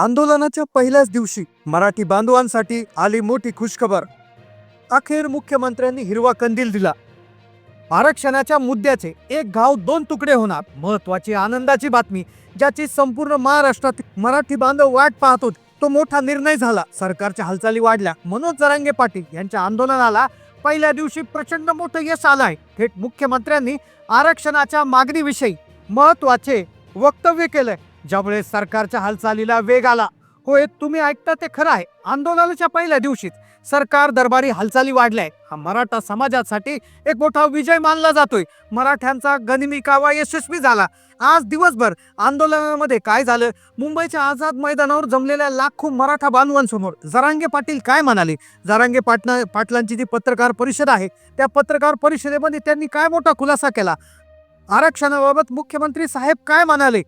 आंदोलनाच्या पहिल्याच दिवशी मराठी बांधवांसाठी आली मोठी खुशखबर. अखेर मुख्यमंत्र्यांनी हिरवा कंदील दिला. आरक्षणाच्या मुद्द्याचे एक गाव दोन तुकडे होणार. महत्वाची आनंदाची बातमी ज्याची संपूर्ण महाराष्ट्रात मराठी बांधव वाट पाहत होते तो मोठा निर्णय झाला. सरकारच्या हालचाली वाढल्या. मनोज जरांगे पाटील यांच्या आंदोलनाला पहिल्या दिवशी प्रचंड मोठं यश आलं आहे. थेट मुख्यमंत्र्यांनी आरक्षणाच्या मागणीविषयी महत्त्वाचे वक्तव्य केलंय. ज्यामुळे सरकारच्या हालचालीला वेग आला होय तुम्ही ऐकता ते खरं आहे. आंदोलनाच्या पहिल्या दिवशीच सरकार दरबारी हालचाली वाढल्या हा मराठा समाजासाठी एक मोठा विजय मानला जातोय. मराठ्यांचा गनिमी कावा यशस्वी झाला. आज दिवसभर आंदोलनामध्ये काय झालं? मुंबईच्या आझाद मैदानावर जमलेल्या लाखो मराठा बांधवांसमोर जरांगे पाटील काय म्हणाले? जरांगे पाटणा पाटलांची जी पत्रकार परिषद आहे त्या पत्रकार परिषदेमध्ये त्यांनी काय मोठा खुलासा केला? आरक्षणाबाबत मुख्यमंत्री साहेब काय म्हणाले?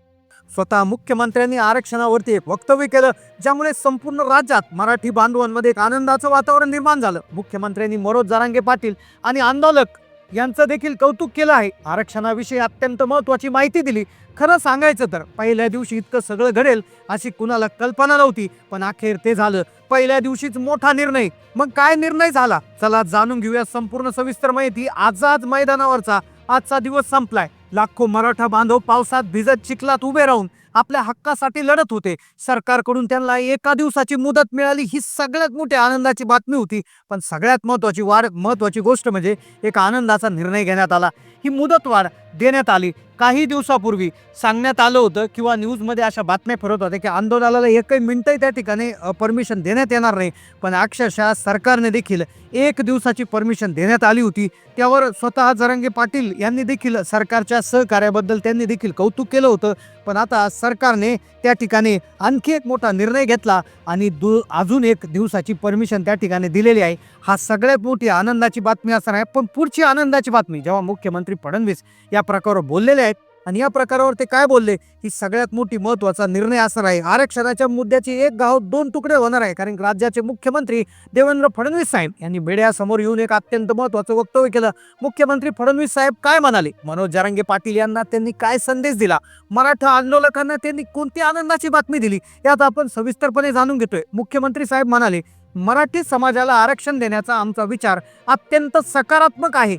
स्वतः मुख्यमंत्र्यांनी आरक्षणावरती एक वक्तव्य केलं ज्यामुळे संपूर्ण राज्यात मराठी बांधवांमध्ये एक आनंदाचं वातावरण निर्माण झालं. मुख्यमंत्र्यांनी मनोज जारांगे पाटील आणि आंदोलक यांचं देखील कौतुक केलं आहे. आरक्षणाविषयी अत्यंत महत्वाची माहिती दिली. खरं सांगायचं तर पहिल्या दिवशी इतकं सगळं घडेल अशी कुणाला कल्पना नव्हती पण अखेर ते झालं. पहिल्या दिवशीच मोठा निर्णय. मग काय निर्णय झाला? चला जाणून घेऊया संपूर्ण सविस्तर माहिती आझाद मैदानावरचा. आजचा दिवस संपलाय. लाखो मराठा बांधव पावसात भिजत चिखलात उभे राहून आपल्या हक्कासाठी लढत होते. सरकारकडून त्यांना एका दिवसाची मुदत मिळाली ही सगळ्यात मोठी आनंदाची बातमी होती. पण सगळ्यात महत्त्वाची वाढ महत्त्वाची गोष्ट म्हणजे एक आनंदाचा निर्णय घेण्यात आला. ही मुदतवाढ देण्यात आली. काही दिवसापूर्वी सांगण्यात आलं होतं किंवा न्यूजमध्ये अशा बातम्या फिरत होत्या की आंदोलनाला एकही मिनटंही त्या ठिकाणी परमिशन देण्यात येणार नाही. पण अक्षरशः सरकारने देखील एक दिवसाची परमिशन देण्यात आली होती. त्यावर स्वतः जरंगे पाटील यांनी देखील सरकारच्या सहकार्याबद्दल त्यांनी देखील कौतुक केलं होतं. पण आता सरकारने त्या ठिकाणी आणखी एक मोठा निर्णय घेतला आणि दु अजून एक दिवसाची परमिशन त्या ठिकाणी दिलेली आहे. हा सगळ्यात मोठी आनंदाची बातमी असणार आहे. पण पुढची आनंदाची बातमी जेव्हा मुख्यमंत्री फडणवीस या प्रकारावर बोललेले आहेत आणि या प्रकारावर ते काय बोलले? ही सगळ्यात मोठी महत्त्वाचा निर्णय असणार आहे. आरक्षणाच्या मुद्द्याची एक गाव दोन तुकडे होणार आहे. कारण राज्याचे मुख्यमंत्री देवेंद्र फडणवीस साहेब यांनी मीडियासमोर येऊन एक अत्यंत महत्वाचं वक्तव्य केलं. मुख्यमंत्री फडणवीस साहेब काय म्हणाले? मनोज जारंगे पाटील यांना त्यांनी काय संदेश दिला? मराठा आंदोलकांना त्यांनी कोणती आनंदाची बातमी दिली? यात आपण सविस्तरपणे जाणून घेतोय. मुख्यमंत्री साहेब म्हणाले मराठी समाजाला आरक्षण देण्याचा आमचा विचार अत्यंत सकारात्मक आहे.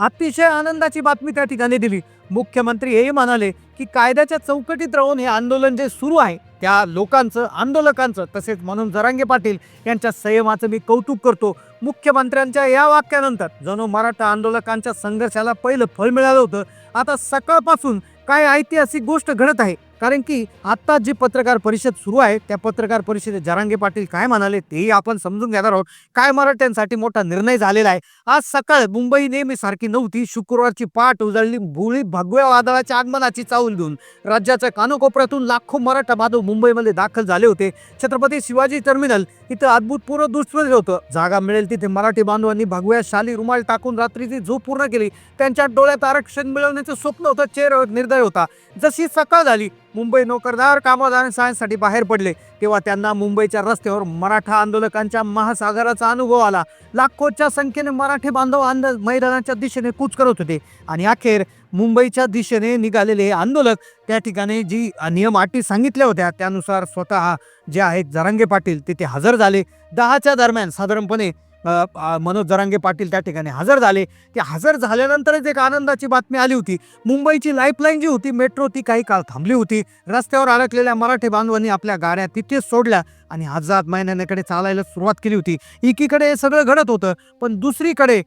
अतिशय आनंदाची बातमी त्या ठिकाणी दिली. मुख्यमंत्री हेही म्हणाले की कायद्याच्या चौकटीत राहून हे आंदोलन जे सुरू आहे त्या लोकांचं आंदोलकांचं तसेच म्हणून जरांगे पाटील यांच्या संयमाचं मी कौतुक करतो. मुख्यमंत्र्यांच्या या वाक्यानंतर जणू मराठा आंदोलकांच्या संघर्षाला पहिलं फळ मिळालं होतं. आता सकाळपासून काय ऐतिहासिक गोष्ट घडत आहे कारण की आत्ता जी पत्रकार परिषद सुरू आहे त्या पत्रकार परिषदेत जरांगे पाटील काय म्हणाले तेही आपण समजून घेणार आहोत. काय मराठ्यांसाठी मोठा निर्णय झालेला आहे. आज सकाळ मुंबई नेहमी सारखी नव्हती शुक्रवारची पाठ उजळली भुळी भगव्या वादळाच्या आगमनाची चावल घेऊन. राज्याच्या कानोकोपऱ्यातून लाखो मराठा बांधव मुंबईमध्ये दाखल झाले होते. छत्रपती शिवाजी टर्मिनल इथं अद्भुतपूर्व दुष्प्रज होतं. जागा मिळेल तिथे मराठी बांधवांनी भगव्या शाली रुमाल टाकून रात्रीची झोप पूर्ण केली. त्यांच्या डोळ्यात आरक्षण मिळवण्याचं स्वप्न होतं चेहरा निर्दय होता. जशी सकाळ झाली मुंबई नोकरदार कामगारांसाठी बाहेर पडले. तेव्हा त्यांना मुंबईच्या रस्त्यावर मराठा आंदोलकांच्या महासागराचा अनुभव आला. लाखोच्या संख्येने मराठी बांधव आंद मैदानाच्या दिशेने कूच करत होते. आणि अखेर मुंबईच्या दिशेने निघालेले हे आंदोलक त्या ठिकाणी जी नियम अटी सांगितल्या होत्या त्यानुसार स्वतः जे आहेत जरांगे पाटील तिथे हजर झाले. दहाच्या दरम्यान साधारणपणे मनोज जरांगे पाटील त्या ठिकाणी हजर झाले. ते हजर झाल्यानंतरच एक आनंदाची बातमी आली होती. मुंबईची लाईफलाईन जी होती मेट्रो ती काही काळ थांबली होती. रस्त्यावर अडकलेल्या मराठी बांधवांनी आपल्या गाड्या तिथेच सोडल्या आणि आझाद मैदानाकडे चालायला सुरुवात केली होती. एकीकडे हे सगळं घडत होतं पण दुसरीकडे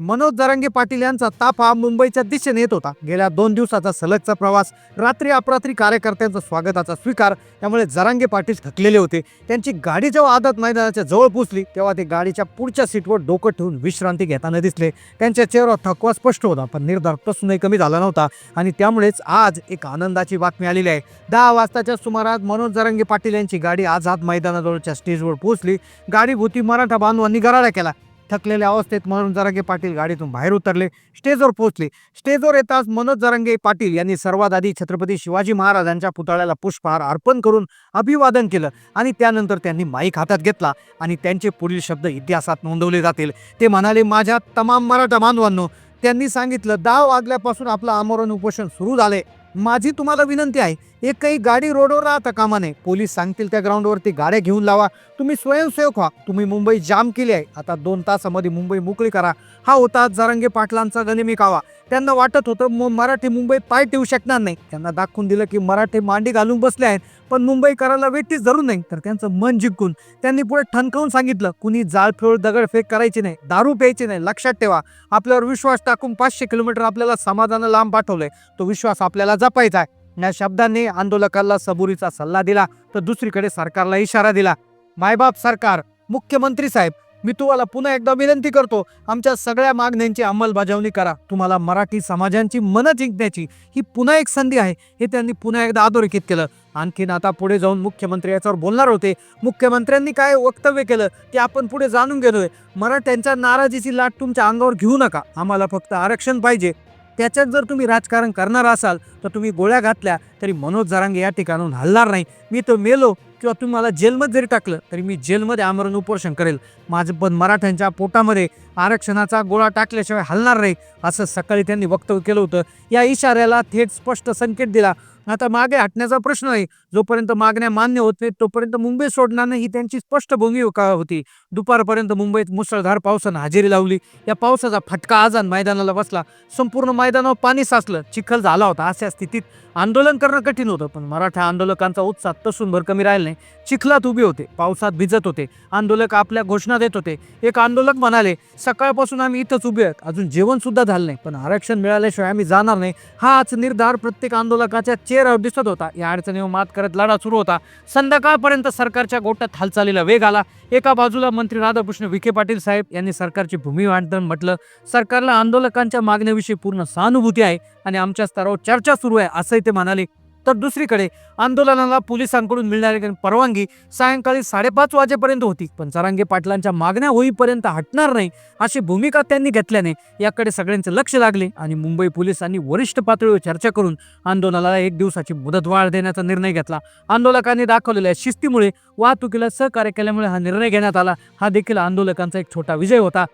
मनोज जरांगे पाटील यांचा ताप हा मुंबईच्या दिशेने येत होता. गेल्या दोन दिवसाचा सलगचा प्रवास रात्री अपरात्री कार्यकर्त्यांचा स्वागताचा स्वीकार त्यामुळे जरांगे पाटील थकलेले होते. त्यांची गाडी जेव्हा आदत मैदानाच्या जवळ पोचली तेव्हा ते गाडीच्या पुढच्या सीटवर डोकं ठेवून विश्रांती घेताना दिसले. त्यांच्या चेहऱ्यावर थकवा स्पष्ट होता पण निर्धार तसूनही कमी झाला नव्हता. आणि त्यामुळेच आज एक आनंदाची बातमी आलेली आहे. दहा वाजताच्या सुमारास मनोज जरांगे पाटील यांची गाडी आझाद मैदानाजवळच्या स्टेजवर पोहोचली. गाडीभोवती मराठा बांधवांनी गराडा केला. थकलेल्या अवस्थेत मनोज जरांगे पाटील गाडीतून बाहेर उतरले. स्टेजवर पोहोचले. स्टेजवर येताच मनोज जरांगे पाटील यांनी सर्वात आधी छत्रपती शिवाजी महाराजांच्या पुतळ्याला पुष्पहार अर्पण करून अभिवादन केलं आणि त्यानंतर त्यांनी माईक हातात घेतला आणि त्यांचे पुढील शब्द इतिहासात नोंदवले जातील. ते म्हणाले माझ्या तमाम मराठा बांधवांनो त्यांनी सांगितलं दहा वाजल्यापासून आपलं आमरण उपोषण सुरू झाले माझी तुम्हाला विनंती आहे एक काही गाडी रोडवर राहता कामा नये. पोलीस सांगतील त्या ग्राउंडवरती गाड्या घेऊन लावा. तुम्ही स्वयंसेवक व्हा. तुम्ही मुंबई जाम केली आहे. आता दोन तासामध्ये मुंबई मोकळी करा. हा होता जरांगे पाटलांचा गनिमी कावा. त्यांना वाटत होतं मग मराठी मुंबईत पाय ठेवू शकणार नाही. त्यांना दाखवून दिलं की मराठी मांडी घालून बसले आहेत पण मुंबई करायला वेटीच धरून नाही. तर त्यांचं मन जिंकून त्यांनी पुढे ठणकावून सांगितलं कुणी जाळफेळ दगडफेक करायची नाही दारू प्यायची नाही. लक्षात ठेवा आपल्यावर विश्वास टाकून पाचशे किलोमीटर आपल्याला समाधानं लांब पाठवलंय. तो विश्वास आपल्याला जपायचा आहे. या शब्दांनी आंदोलकाला सबुरीचा सल्ला दिला तर दुसरीकडे सरकारला इशारा दिला. मायबाप सरकार मुख्यमंत्री साहेब मी तुम्हाला पुन्हा एकदा विनंती करतो आमच्या सगळ्या मागण्यांची अंमलबजावणी करा. तुम्हाला मराठी समाजांची मनं जिंकण्याची ही पुन्हा एक संधी आहे हे त्यांनी पुन्हा एकदा अधोरेखित केलं. आणखीन आता पुढे जाऊन मुख्यमंत्री याच्यावर बोलणार होते. मुख्यमंत्र्यांनी काय वक्तव्य केलं ते आपण पुढे जाणून घेतोय. मराठ्यांच्या नाराजीची लाट तुमच्या अंगावर घेऊ नका. आम्हाला फक्त आरक्षण पाहिजे. त्याच्यात जर तुम्ही राजकारण करणार असाल तर तुम्ही गोळ्या घातल्या तरी मनोज जरांगे या ठिकाणून हलणार नाही. मी तर मेलो. किंवा तुम्ही मला जेलमध्ये जरी टाकलं तरी मी जेलमध्ये आमरण उपोषण करेल. माझं पण मराठ्यांच्या पोटामध्ये आरक्षणाचा गोळा टाकल्याशिवाय हलणार नाही असं सकाळी त्यांनी वक्तव्य केलं होतं. या इशाऱ्याला थेट स्पष्ट संकेत दिला. आता मागे हटण्याचा प्रश्न आहे. जोपर्यंत मागण्या मान्य होत नाहीत तोपर्यंत मुंबई सोडणार नाही ही त्यांची स्पष्ट भूमिका होती. दुपारपर्यंत मुंबईत मुसळधार पावसानं हजेरी लावली. या पावसाचा फटका आजान मैदानाला बसला. संपूर्ण मैदानावर पाणी साचलं. चिखल झाला होता अशा स्थितीत आंदोलन करणं कठीण होतं पण मराठा आंदोलकांचा उत्साह तसून भर कमी राहिला नाही. चिखलात उभे होते. पावसात भिजत होते. आंदोलक आपल्या घोषणा देत होते. एक आंदोलक म्हणाले सकाळपासून आम्ही इथंच उभे आहेत. अजून जेवणसुद्धा झालं नाही. पण आरक्षण मिळाल्याशिवाय आम्ही जाणार नाही. हाच निर्धार प्रत्येक आंदोलकाच्या चेहऱ्यावर दिसत होता. या अडचणीवर मात करत लढा सुरू होता. संध्याकाळपर्यंत सरकारच्या गोट्यात हालचालीला वेग आला. एका बाजूला मंत्री राधाकृष्ण विखे पाटील साहेब यांनी सरकारची भूमी मांडताना म्हटलं सरकारला आंदोलकांच्या मागण्याविषयी पूर्ण सहानुभूती आहे आणि आमच्या स्तरावर चर्चा सुरू आहे असंही ते म्हणाले. तर दुसरीकडे आंदोलनाला पोलिसांकडून मिळणारी परवानगी सायंकाळी साडेपाच वाजेपर्यंत होती. पण जरांगे पाटलांच्या मागण्या होईपर्यंत हटणार नाही अशी भूमिका त्यांनी घेतल्याने याकडे सगळ्यांचे लक्ष लागले आणि मुंबई पोलिसांनी वरिष्ठ पातळीवर चर्चा करून आंदोलनाला एक दिवसाची मुदतवाढ देण्याचा निर्णय घेतला. आंदोलकांनी दाखवलेल्या शिस्तीमुळे वाहतुकीला सहकार्य केल्यामुळे हा निर्णय घेण्यात आला. हा देखील आंदोलकांचा एक छोटा विजय होता.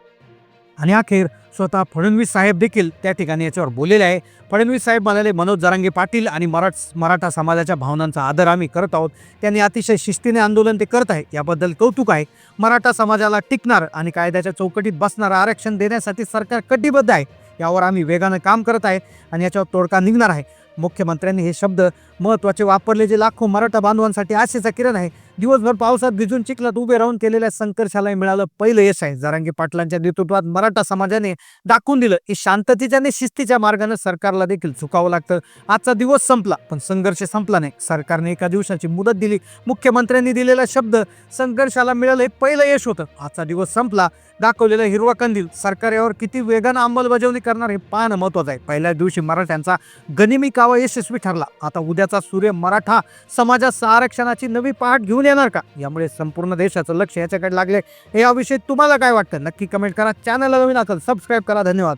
आणि अखेर स्वतः फडणवीस साहेब देखील त्या ठिकाणी याच्यावर बोललेले आहे. फडणवीस साहेब म्हणाले मनोज जरांगे पाटील आणि मराठ मराठा समाजाच्या भावनांचा आदर आम्ही करत आहोत. त्यांनी अतिशय शिस्तीने आंदोलन ते करत आहे. याबद्दल कौतुक आहे. मराठा समाजाला टिकणार आणि कायद्याच्या चौकटीत बसणारं आरक्षण देण्यासाठी सरकार कटिबद्ध आहे. यावर आम्ही वेगानं काम करत आहे आणि याच्यावर तोडका निघणार आहे. मुख्यमंत्र्यांनी हे शब्द महत्त्वाचे वापरले जे लाखो मराठा बांधवांसाठी आशेचा किरण आहे. दिवसभर पावसात भिजून चिखलात उभे राहून केलेल्या संघर्षाला मिळालं पहिलं यश आहे. जरांगे पाटलांच्या नेतृत्वात मराठा समाजाने दाखवून दिलं की शांततेच्या आणि शिस्तीच्या मार्गाने सरकारला देखील चुकावं लागतं. आजचा दिवस संपला पण संघर्ष संपला नाही. सरकारने एका दिवसाची मुदत दिली. मुख्यमंत्र्यांनी दिलेला शब्द संघर्षाला मिळालं हे पहिलं यश होतं. आजचा दिवस संपला दाखवलेला हिरवा कंदील. सरकार यावर किती वेगानं अंमलबजावणी करणार हे पाहणं महत्वाचं आहे. पहिल्या दिवशी मराठ्यांचा गनिमी कावा यशस्वी ठरला. आता उद्याचा सूर्य मराठा समाजात आरक्षणाची नवी पहाट घेऊन येणार का? यामुळे संपूर्ण देशाचं लक्ष याच्याकडे लागले. याविषयी तुम्हाला काय वाटतं? नक्की कमेंट करा. चॅनलला नवीन असेल सबस्क्राईब करा. धन्यवाद.